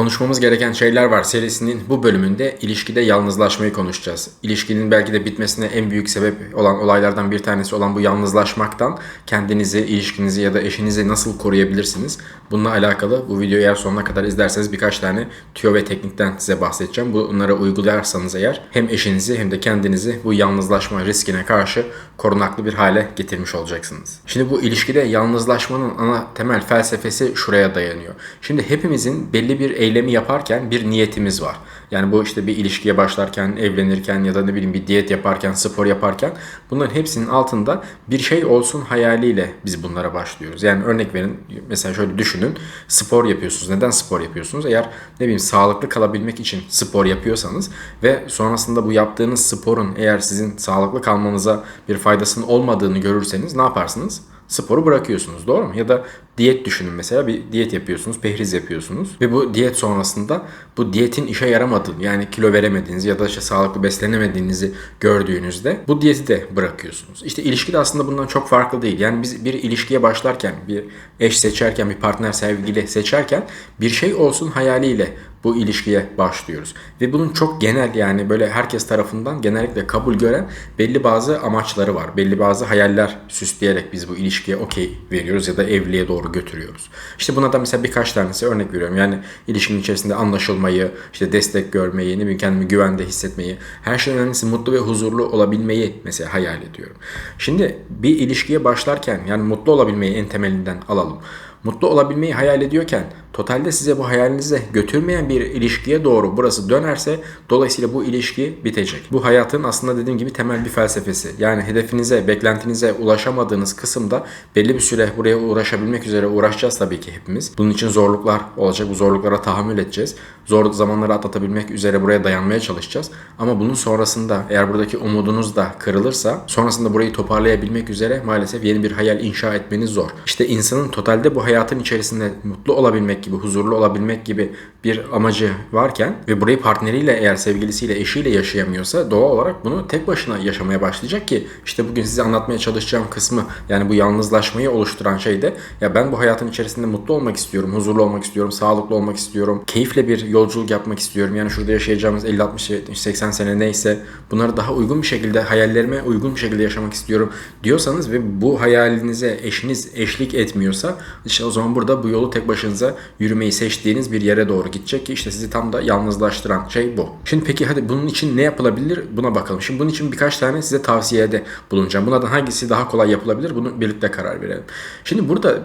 Konuşmamız gereken şeyler var serisinin bu bölümünde ilişkide yalnızlaşmayı konuşacağız. İlişkinin belki de bitmesine en büyük sebep olan olaylardan bir tanesi olan bu yalnızlaşmaktan kendinizi, ilişkinizi ya da eşinizi nasıl koruyabilirsiniz? Bununla alakalı bu videoyu eğer sonuna kadar izlerseniz birkaç tane tüyo ve teknikten size bahsedeceğim. Bunları uygularsanız eğer hem eşinizi hem de kendinizi bu yalnızlaşma riskine karşı korunaklı bir hale getirmiş olacaksınız. Şimdi bu ilişkide yalnızlaşmanın ana temel felsefesi şuraya dayanıyor. Şimdi hepimizin belli bir eylemi yaparken bir niyetimiz var. Yani bu işte bir ilişkiye başlarken, evlenirken ya da ne bileyim bir diyet yaparken, spor yaparken bunların hepsinin altında bir şey olsun hayaliyle biz bunlara başlıyoruz. Yani örnek verin mesela şöyle düşünün spor yapıyorsunuz. Neden spor yapıyorsunuz? Eğer ne bileyim sağlıklı kalabilmek için spor yapıyorsanız ve sonrasında bu yaptığınız sporun eğer sizin sağlıklı kalmanıza bir faydasının olmadığını görürseniz ne yaparsınız? Sporu bırakıyorsunuz doğru mu? Ya da diyet düşünün mesela bir diyet yapıyorsunuz, pehriz yapıyorsunuz ve bu diyet sonrasında bu diyetin işe yaramadığını yani kilo veremediğinizi ya da işte sağlıklı beslenemediğinizi gördüğünüzde bu diyeti de bırakıyorsunuz. İşte ilişki de aslında bundan çok farklı değil. Yani biz bir ilişkiye başlarken, bir eş seçerken, bir partner sevgili seçerken bir şey olsun hayaliyle bu ilişkiye başlıyoruz. Ve bunun çok genel yani böyle herkes tarafından genellikle kabul gören belli bazı amaçları var. Belli bazı hayaller süsleyerek biz bu ilişkiye okey veriyoruz ya da evliliğe doğru götürüyoruz. İşte buna da mesela birkaç tanesi örnek veriyorum. Yani ilişkinin içerisinde anlaşılmayı, işte destek görmeyi, ne bileyim kendimi güvende hissetmeyi, her şeyden önemlisi mutlu ve huzurlu olabilmeyi mesela hayal ediyorum. Şimdi bir ilişkiye başlarken yani mutlu olabilmeyi en temelinden alalım. Mutlu olabilmeyi hayal ediyorken totalde size bu hayalinize götürmeyen bir ilişkiye doğru burası dönerse dolayısıyla bu ilişki bitecek. Bu hayatın aslında dediğim gibi temel bir felsefesi. Yani hedefinize, beklentinize ulaşamadığınız kısımda belli bir süre buraya uğraşabilmek üzere uğraşacağız tabii ki hepimiz. Bunun için zorluklar olacak. Bu zorluklara tahammül edeceğiz. Zor zamanları atlatabilmek üzere buraya dayanmaya çalışacağız. Ama bunun sonrasında eğer buradaki umudunuz da kırılırsa sonrasında burayı toparlayabilmek üzere maalesef yeni bir hayal inşa etmeniz zor. İşte insanın totalde bu hayatın içerisinde mutlu olabilmek gibi, huzurlu olabilmek gibi bir amacı varken ve burayı partneriyle eğer sevgilisiyle, eşiyle yaşayamıyorsa doğal olarak bunu tek başına yaşamaya başlayacak ki işte bugün size anlatmaya çalışacağım kısmı yani bu yalnızlaşmayı oluşturan şey de ya ben bu hayatın içerisinde mutlu olmak istiyorum, huzurlu olmak istiyorum, sağlıklı olmak istiyorum, keyifle bir yolculuk yapmak istiyorum. Yani şurada yaşayacağımız 50, 60, 70, 80 sene neyse bunları daha uygun bir şekilde hayallerime uygun bir şekilde yaşamak istiyorum diyorsanız ve bu hayalinize eşiniz eşlik etmiyorsa işte o zaman burada bu yolu tek başınıza yürümeyi seçtiğiniz bir yere doğru gidecek ki işte sizi tam da yalnızlaştıran şey bu. Şimdi peki hadi bunun için ne yapılabilir buna bakalım. Şimdi bunun için birkaç tane size tavsiyede bulunacağım. Bunlardan hangisi daha kolay yapılabilir bunu birlikte karar verelim. Şimdi burada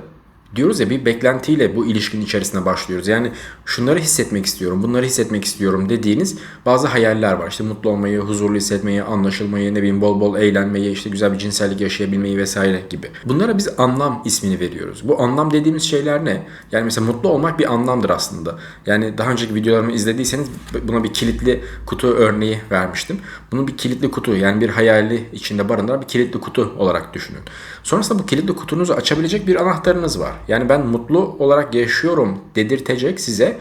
diyoruz ya bir beklentiyle bu ilişkinin içerisine başlıyoruz. Yani şunları hissetmek istiyorum, bunları hissetmek istiyorum dediğiniz bazı hayaller var. İşte mutlu olmayı, huzurlu hissetmeyi, anlaşılmayı, ne bileyim bol bol eğlenmeyi, işte güzel bir cinsellik yaşayabilmeyi vesaire gibi. Bunlara biz anlam ismini veriyoruz. Bu anlam dediğimiz şeyler ne? Yani mesela mutlu olmak bir anlamdır aslında. Yani daha önceki videolarımı izlediyseniz buna bir kilitli kutu örneği vermiştim. Bunun bir kilitli kutu yani bir hayali içinde barındıran bir kilitli kutu olarak düşünün. Sonrasında bu kilitli kutunuzu açabilecek bir anahtarınız var. Yani ben mutlu olarak yaşıyorum dedirtecek size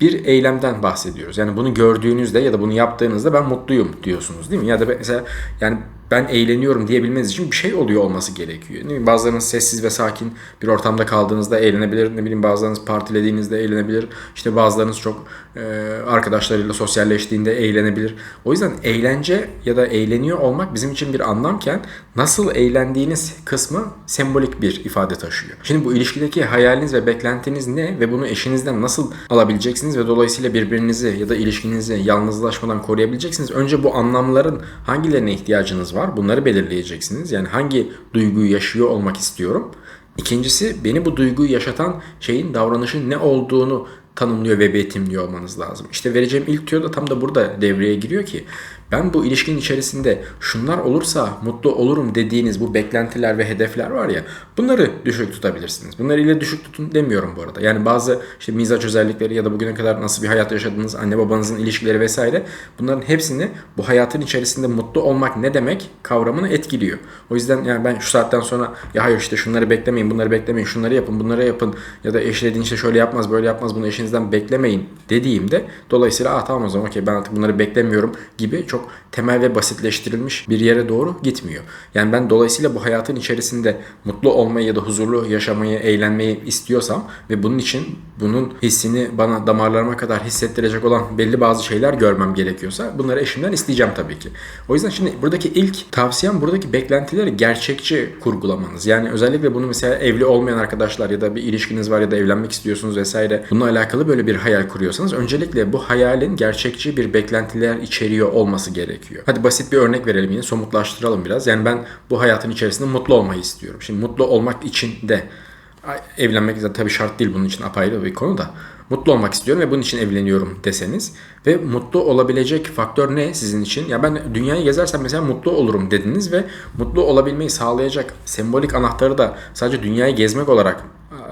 bir eylemden bahsediyoruz. Yani bunu gördüğünüzde ya da bunu yaptığınızda ben mutluyum diyorsunuz değil mi? Ya da mesela yani ben eğleniyorum diyebilmeniz için bir şey oluyor olması gerekiyor. Ne bazılarınız sessiz ve sakin bir ortamda kaldığınızda eğlenebilir. Ne bileyim bazılarınız partilediğinizde eğlenebilir. İşte bazılarınız çok e, arkadaşlarıyla sosyalleştiğinde eğlenebilir. O yüzden eğlence ya da eğleniyor olmak bizim için bir anlamken nasıl eğlendiğiniz kısmı sembolik bir ifade taşıyor. Şimdi bu ilişkideki hayaliniz ve beklentiniz ne ve bunu eşinizden nasıl alabileceksiniz ve dolayısıyla birbirinizi ya da ilişkinizi yalnızlaşmadan koruyabileceksiniz. Önce bu anlamların hangilerine ihtiyacınız var? Bunları belirleyeceksiniz. Yani hangi duyguyu yaşıyor olmak istiyorum? İkincisi beni bu duyguyu yaşatan şeyin davranışın ne olduğunu tanımlıyor ve betimliyor olmanız lazım. İşte vereceğim ilk tüyo da tam da burada devreye giriyor ki ben bu ilişkinin içerisinde şunlar olursa mutlu olurum dediğiniz bu beklentiler ve hedefler var ya bunları düşük tutabilirsiniz. Bunları ile düşük tutun demiyorum bu arada. Yani bazı işte mizaç özellikleri ya da bugüne kadar nasıl bir hayat yaşadığınız anne babanızın ilişkileri vesaire bunların hepsini bu hayatın içerisinde mutlu olmak ne demek kavramını etkiliyor. O yüzden yani ben şu saatten sonra ya hayır işte şunları beklemeyin bunları beklemeyin şunları yapın bunları yapın ya da eşlediğin işte şöyle yapmaz böyle yapmaz bunu eşinizden beklemeyin dediğimde dolayısıyla ah tamam o zaman okey ben artık bunları beklemiyorum gibi çok çok temel ve basitleştirilmiş bir yere doğru gitmiyor. Yani ben dolayısıyla bu hayatın içerisinde mutlu olmayı ya da huzurlu yaşamayı, eğlenmeyi istiyorsam ve bunun için bunun hissini bana damarlarıma kadar hissettirecek olan belli bazı şeyler görmem gerekiyorsa bunları eşimden isteyeceğim tabii ki. O yüzden şimdi buradaki ilk tavsiyem buradaki beklentileri gerçekçi kurgulamanız. Yani özellikle bunu mesela evli olmayan arkadaşlar ya da bir ilişkiniz var ya da evlenmek istiyorsunuz vesaire bununla alakalı böyle bir hayal kuruyorsanız öncelikle bu hayalin gerçekçi bir beklentiler içeriyor olması gerekiyor. Hadi basit bir örnek verelim yine somutlaştıralım biraz. Yani ben bu hayatın içerisinde mutlu olmayı istiyorum. Şimdi mutlu olmak için de evlenmek de tabii şart değil bunun için apayrı bir konu da. Mutlu olmak istiyorum ve bunun için evleniyorum deseniz ve mutlu olabilecek faktör ne sizin için? Ya ben dünyayı gezersem mesela mutlu olurum dediniz ve mutlu olabilmeyi sağlayacak sembolik anahtarı da sadece dünyayı gezmek olarak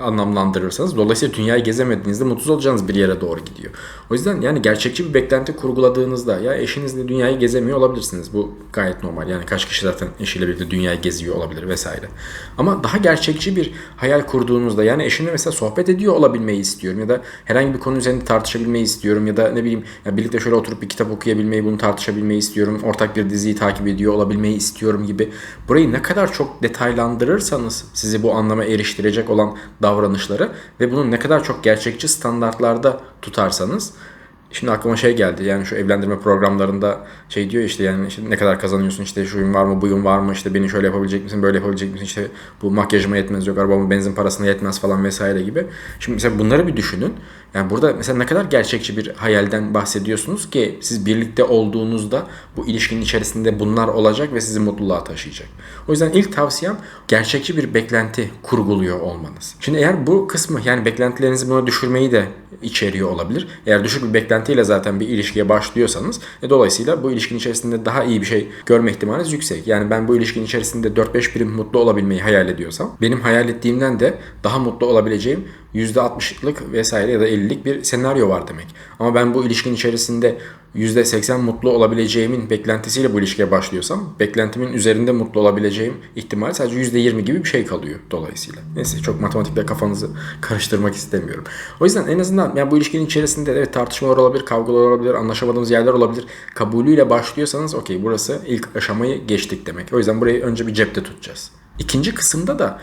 anlamlandırırsanız dolayısıyla dünyayı gezemediğinizde mutsuz olacağınız bir yere doğru gidiyor. O yüzden yani gerçekçi bir beklenti kurguladığınızda ya eşinizle dünyayı gezemiyor olabilirsiniz. Bu gayet normal. Yani kaç kişi zaten eşiyle birlikte dünyayı geziyor olabilir vesaire. Ama daha gerçekçi bir hayal kurduğunuzda yani eşimle mesela sohbet ediyor olabilmeyi istiyorum ya da herhangi bir konu üzerinde tartışabilmeyi istiyorum ya da ne bileyim ya birlikte şöyle oturup bir kitap okuyabilmeyi, bunu tartışabilmeyi istiyorum. Ortak bir diziyi takip ediyor olabilmeyi istiyorum gibi. Burayı ne kadar çok detaylandırırsanız sizi bu anlama eriştirecek olan davranışları ve bunu ne kadar çok gerçekçi standartlarda tutarsanız Şimdi aklıma şey geldi yani şu evlendirme programlarında şey diyor işte yani işte ne kadar kazanıyorsun işte şuyun var mı buyun var mı işte beni şöyle yapabilecek misin böyle yapabilecek misin işte bu makyajıma yetmez yok arabamın benzin parasına yetmez falan vesaire gibi. Şimdi mesela bunları bir düşünün. Yani burada mesela ne kadar gerçekçi bir hayalden bahsediyorsunuz ki siz birlikte olduğunuzda bu ilişkinin içerisinde bunlar olacak ve sizi mutluluğa taşıyacak. O yüzden ilk tavsiyem gerçekçi bir beklenti kurguluyor olmanız. Şimdi eğer bu kısmı yani beklentilerinizi buna düşürmeyi de içeriyor olabilir. Eğer düşük bir beklentiyle zaten bir ilişkiye başlıyorsanız e, dolayısıyla bu ilişkinin içerisinde daha iyi bir şey görme ihtimaliniz yüksek. Yani ben bu ilişkinin içerisinde 4-5 birim mutlu olabilmeyi hayal ediyorsam benim hayal ettiğimden de daha mutlu olabileceğim %60'lık vesaire ya da 50'lik bir senaryo var demek. Ama ben bu ilişkinin içerisinde %80 mutlu olabileceğimin beklentisiyle bu ilişkiye başlıyorsam beklentimin üzerinde mutlu olabileceğim ihtimal sadece %20 gibi bir şey kalıyor dolayısıyla. Neyse çok matematikle kafanızı karıştırmak istemiyorum. O yüzden en azından yani bu ilişkinin içerisinde evet tartışmalar olabilir, kavgalar olabilir, anlaşamadığımız yerler olabilir. Kabulüyle başlıyorsanız okey burası ilk aşamayı geçtik demek. O yüzden burayı önce bir cepte tutacağız. İkinci kısımda da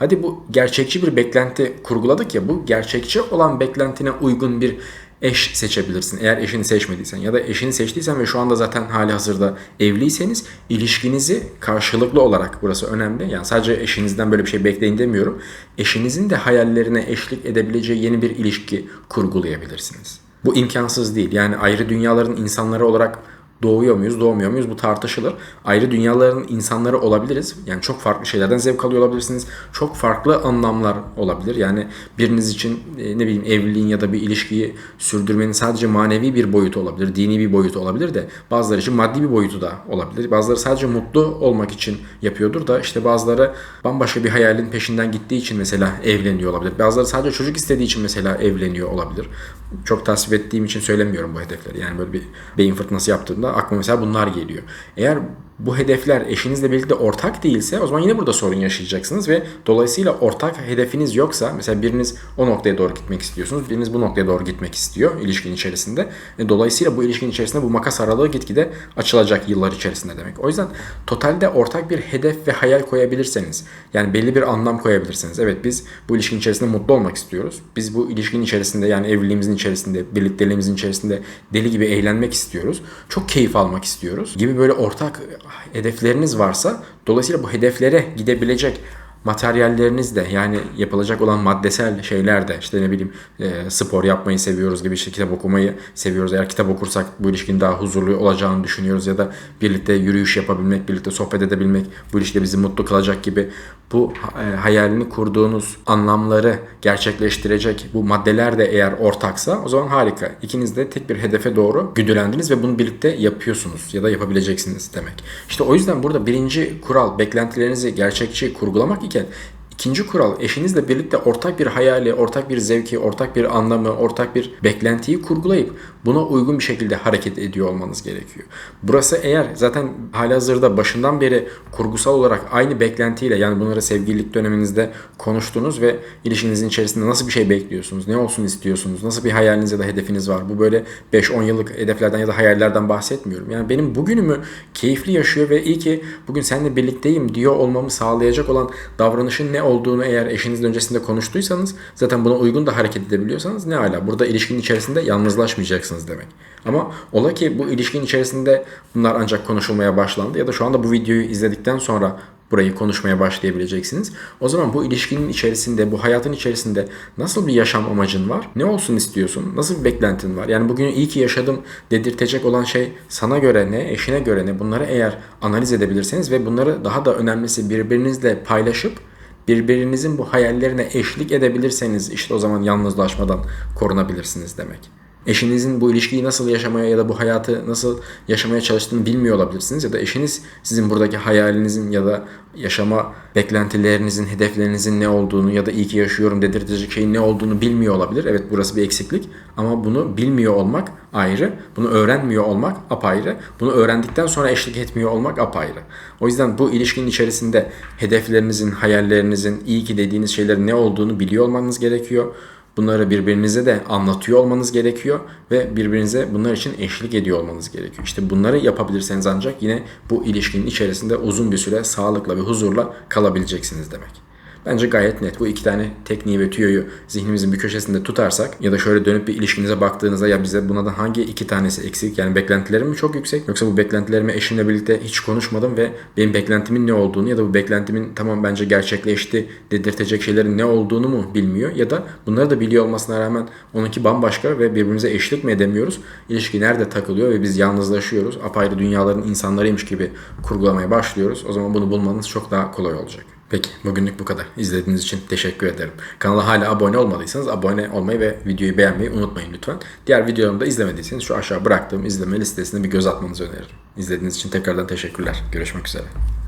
Hadi bu gerçekçi bir beklenti kurguladık ya bu gerçekçi olan beklentine uygun bir eş seçebilirsin. Eğer eşini seçmediysen ya da eşini seçtiysen ve şu anda zaten hali hazırda evliyseniz ilişkinizi karşılıklı olarak burası önemli. Yani sadece eşinizden böyle bir şey bekleyin demiyorum. Eşinizin de hayallerine eşlik edebileceği yeni bir ilişki kurgulayabilirsiniz. Bu imkansız değil. Yani ayrı dünyaların insanları olarak doğuyor muyuz, doğmuyor muyuz bu tartışılır. Ayrı dünyaların insanları olabiliriz. Yani çok farklı şeylerden zevk alıyor olabilirsiniz. Çok farklı anlamlar olabilir. Yani biriniz için e, ne bileyim evliliğin ya da bir ilişkiyi sürdürmenin sadece manevi bir boyutu olabilir, dini bir boyutu olabilir de bazıları için maddi bir boyutu da olabilir. Bazıları sadece mutlu olmak için yapıyordur da işte bazıları bambaşka bir hayalin peşinden gittiği için mesela evleniyor olabilir. Bazıları sadece çocuk istediği için mesela evleniyor olabilir. Çok tasvip ettiğim için söylemiyorum bu hedefleri. Yani böyle bir beyin fırtınası yaptığımda aklıma mesela bunlar geliyor. Eğer bu hedefler eşinizle birlikte ortak değilse o zaman yine burada sorun yaşayacaksınız ve dolayısıyla ortak hedefiniz yoksa mesela biriniz o noktaya doğru gitmek istiyorsunuz, biriniz bu noktaya doğru gitmek istiyor ilişkinin içerisinde. E, dolayısıyla bu ilişkinin içerisinde bu makas aralığı gitgide açılacak yıllar içerisinde demek. O yüzden totalde ortak bir hedef ve hayal koyabilirseniz yani belli bir anlam koyabilirsiniz. Evet biz bu ilişkinin içerisinde mutlu olmak istiyoruz. Biz bu ilişkinin içerisinde yani evliliğimizin içerisinde, birlikteliğimizin içerisinde deli gibi eğlenmek istiyoruz. Çok keyif almak istiyoruz gibi böyle ortak hedefleriniz varsa dolayısıyla bu hedeflere gidebilecek materyalleriniz de yani yapılacak olan maddesel şeyler de işte ne bileyim e, spor yapmayı seviyoruz gibi işte kitap okumayı seviyoruz. Eğer kitap okursak bu ilişkinin daha huzurlu olacağını düşünüyoruz ya da birlikte yürüyüş yapabilmek, birlikte sohbet edebilmek bu ilişkide bizi mutlu kılacak gibi bu e, hayalini kurduğunuz anlamları gerçekleştirecek bu maddeler de eğer ortaksa o zaman harika. İkiniz de tek bir hedefe doğru güdülendiniz ve bunu birlikte yapıyorsunuz ya da yapabileceksiniz demek. İşte o yüzden burada birinci kural beklentilerinizi gerçekçi kurgulamak iken İkinci kural eşinizle birlikte ortak bir hayali, ortak bir zevki, ortak bir anlamı, ortak bir beklentiyi kurgulayıp buna uygun bir şekilde hareket ediyor olmanız gerekiyor. Burası eğer zaten halihazırda başından beri kurgusal olarak aynı beklentiyle yani bunları sevgililik döneminizde konuştunuz ve ilişkinizin içerisinde nasıl bir şey bekliyorsunuz, ne olsun istiyorsunuz, nasıl bir hayaliniz ya da hedefiniz var. Bu böyle 5-10 yıllık hedeflerden ya da hayallerden bahsetmiyorum. Yani benim bugünümü keyifli yaşıyor ve iyi ki bugün seninle birlikteyim diyor olmamı sağlayacak olan davranışın ne olduğunu eğer eşinizle öncesinde konuştuysanız zaten buna uygun da hareket edebiliyorsanız ne hala. Burada ilişkinin içerisinde yalnızlaşmayacaksınız demek. Ama ola ki bu ilişkinin içerisinde bunlar ancak konuşulmaya başlandı ya da şu anda bu videoyu izledikten sonra burayı konuşmaya başlayabileceksiniz. O zaman bu ilişkinin içerisinde, bu hayatın içerisinde nasıl bir yaşam amacın var? Ne olsun istiyorsun? Nasıl bir beklentin var? Yani bugün iyi ki yaşadım dedirtecek olan şey sana göre ne, eşine göre ne? Bunları eğer analiz edebilirseniz ve bunları daha da önemlisi birbirinizle paylaşıp birbirinizin bu hayallerine eşlik edebilirseniz işte o zaman yalnızlaşmadan korunabilirsiniz demek. Eşinizin bu ilişkiyi nasıl yaşamaya ya da bu hayatı nasıl yaşamaya çalıştığını bilmiyor olabilirsiniz ya da eşiniz sizin buradaki hayalinizin ya da yaşama beklentilerinizin, hedeflerinizin ne olduğunu ya da iyi ki yaşıyorum dedirtecek şeyin ne olduğunu bilmiyor olabilir. Evet burası bir eksiklik ama bunu bilmiyor olmak ayrı, bunu öğrenmiyor olmak apayrı, bunu öğrendikten sonra eşlik etmiyor olmak apayrı. O yüzden bu ilişkinin içerisinde hedeflerinizin, hayallerinizin, iyi ki dediğiniz şeylerin ne olduğunu biliyor olmanız gerekiyor. Bunları birbirinize de anlatıyor olmanız gerekiyor ve birbirinize bunlar için eşlik ediyor olmanız gerekiyor. İşte bunları yapabilirseniz ancak yine bu ilişkinin içerisinde uzun bir süre sağlıkla ve huzurla kalabileceksiniz demek. Bence gayet net. Bu iki tane tekniği ve tüyoyu zihnimizin bir köşesinde tutarsak ya da şöyle dönüp bir ilişkinize baktığınızda ya bize buna da hangi iki tanesi eksik? Yani beklentilerim mi çok yüksek yoksa bu beklentilerimi eşimle birlikte hiç konuşmadım ve benim beklentimin ne olduğunu ya da bu beklentimin tamam bence gerçekleşti dedirtecek şeylerin ne olduğunu mu bilmiyor ya da bunları da biliyor olmasına rağmen onunki bambaşka ve birbirimize eşlik mi edemiyoruz? İlişki nerede takılıyor ve biz yalnızlaşıyoruz. Apayrı dünyaların insanlarıymış gibi kurgulamaya başlıyoruz. O zaman bunu bulmanız çok daha kolay olacak. Peki bugünlük bu kadar. İzlediğiniz için teşekkür ederim. Kanala hala abone olmadıysanız abone olmayı ve videoyu beğenmeyi unutmayın lütfen. Diğer videolarımı da izlemediyseniz şu aşağı bıraktığım izleme listesine bir göz atmanızı öneririm. İzlediğiniz için tekrardan teşekkürler. Görüşmek üzere.